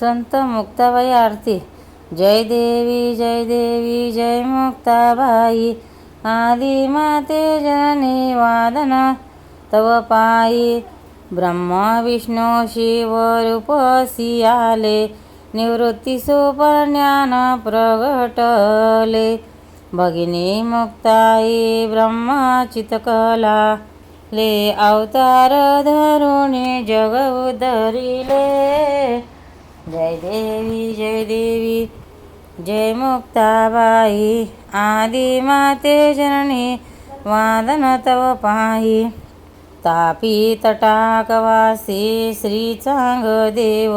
संत मुक्ताबाई आरती. जय देवी जय देवी जय मुक्ताबाई. आदि माते जननी वादन. तव पायी ब्रह्मा विष्णू शिव रूपसी आले निवृत्ती सुपज्ञान प्रगटले. भगिनी मुक्ताई ब्रह्मचितकला ले अवतार धरुणे जग उद्धरिले जय देवी जय देवी जय मुक्ताबाई आदि माते जननी वादन तव पाही तापी तटाकवासी श्री देव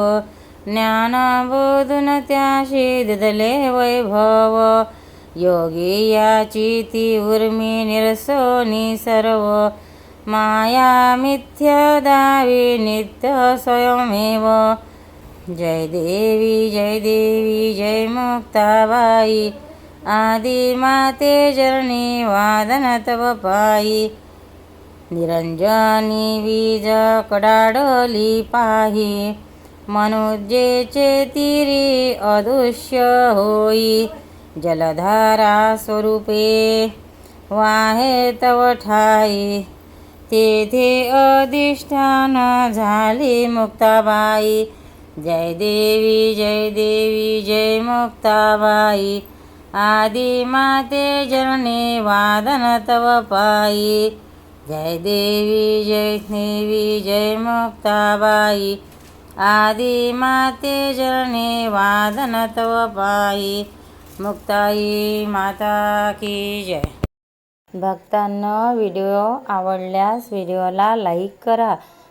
ज्ञानबोधन त्याशी दिदले वैभव योगी याची ती उर्मी निरसोनी सर्व माया मिथ्य दावी नित्य स्वयमेव जय देवी जय देवी जय मुक्ताबाई. आदि माते जननी वादन तव पायी. निरंजनी वीज कडाडली पाही मनुजेचे तिरी अदृश्य होई. जलधारा स्वरूपे वाहे तव ठाई. तेथे अधिष्ठान झाली मुक्ताबाई. जय देवी जय देवी जय मुक्ताबाई. आदि माते जननी वादन तव पायी. जय देवी जय देवी जय मुक्ताबाई. आदि माते जननी वादन तव पायी. मुक्ताई माता की जय. भक्तांना व्हिडिओ आवडल्यास व्हिडिओला लाईक करा.